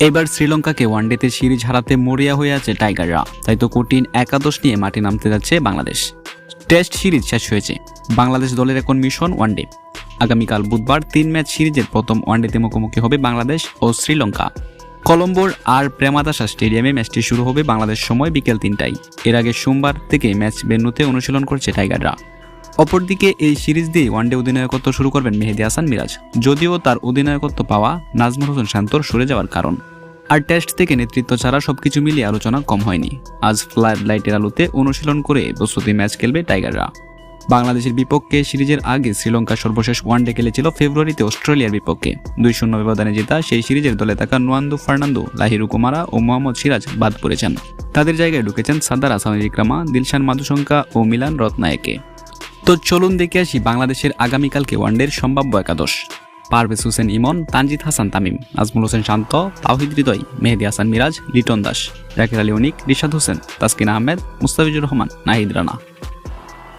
এবার শ্রীলঙ্কাকে ওয়ানডেতে সিরিজ হারাতে মরিয়া হয়ে আছে টাইগাররা। তাই তো কঠিন একাদশ নিয়ে মাঠে নামতে যাচ্ছে বাংলাদেশ। টেস্ট সিরিজ শেষ হয়েছে। বাংলাদেশ দলের এখন মিশন ওয়ানডে। আগামীকাল বুধবার তিন ম্যাচ সিরিজের প্রথম ওয়ানডেতে মুখোমুখি হবে বাংলাদেশ ও শ্রীলঙ্কা। কলম্বোর আর প্রেমাদাসা স্টেডিয়ামে ম্যাচটি শুরু হবে বাংলাদেশ সময় বিকেল তিনটায়। এর আগে সোমবার থেকে ম্যাচ ভেন্যুতে অনুশীলন করছে টাইগাররা। অপরদিকে এই সিরিজ দিয়ে ওয়ানডে অধিনায়কত্ব শুরু করবেন মেহেদি হাসান মিরাজ, যদিও তার অধিনায়কত্ব পাওয়া নাজমুল হোসেন শান্তর সরে যাওয়ার কারণ। আর টেস্ট থেকে নেতৃত্ব ছাড়া সবকিছু মিলিয়ে আলোচনা কম হয়নি। আজ ফ্লাড লাইটের আলোতে অনুশীলন করে প্রস্তুতি ম্যাচ খেলবে টাইগাররা। বাংলাদেশের বিপক্ষে সিরিজের আগে শ্রীলঙ্কা সর্বশেষ ওয়ানডে খেলেছিল ফেব্রুয়ারিতে অস্ট্রেলিয়ার বিপক্ষে। দুই শূন্য ব্যবধানে জেতা সেই সিরিজের দলে থাকা নোয়ান্দু ফার্নান্দো, লাহিরু কুমারা ও মোহাম্মদ সিরাজ বাদ পড়েছেন। তাদের জায়গায় ঢুকেছেন সাদার আসামি বিক্রমা, দিলশান মাধুশঙ্কা ও মিলান রত্নায়েকে। তো চলুন দেখে আসি বাংলাদেশের আগামীকালকে ওয়ানডের সম্ভাব্য একাদশ। পারভেজ হোসেন ইমন, তানজিদ হাসান তামিম আজমুল হোসেন শান্ত, তাওহিদ হৃদয়, মেহেদি হাসান মিরাজ, লিটন দাস জাকির আলী অনিক, রিশাদ হোসেন, তাসকিন আহমেদ, মুস্তাফিজুর রহমান, নাহিদ রানা।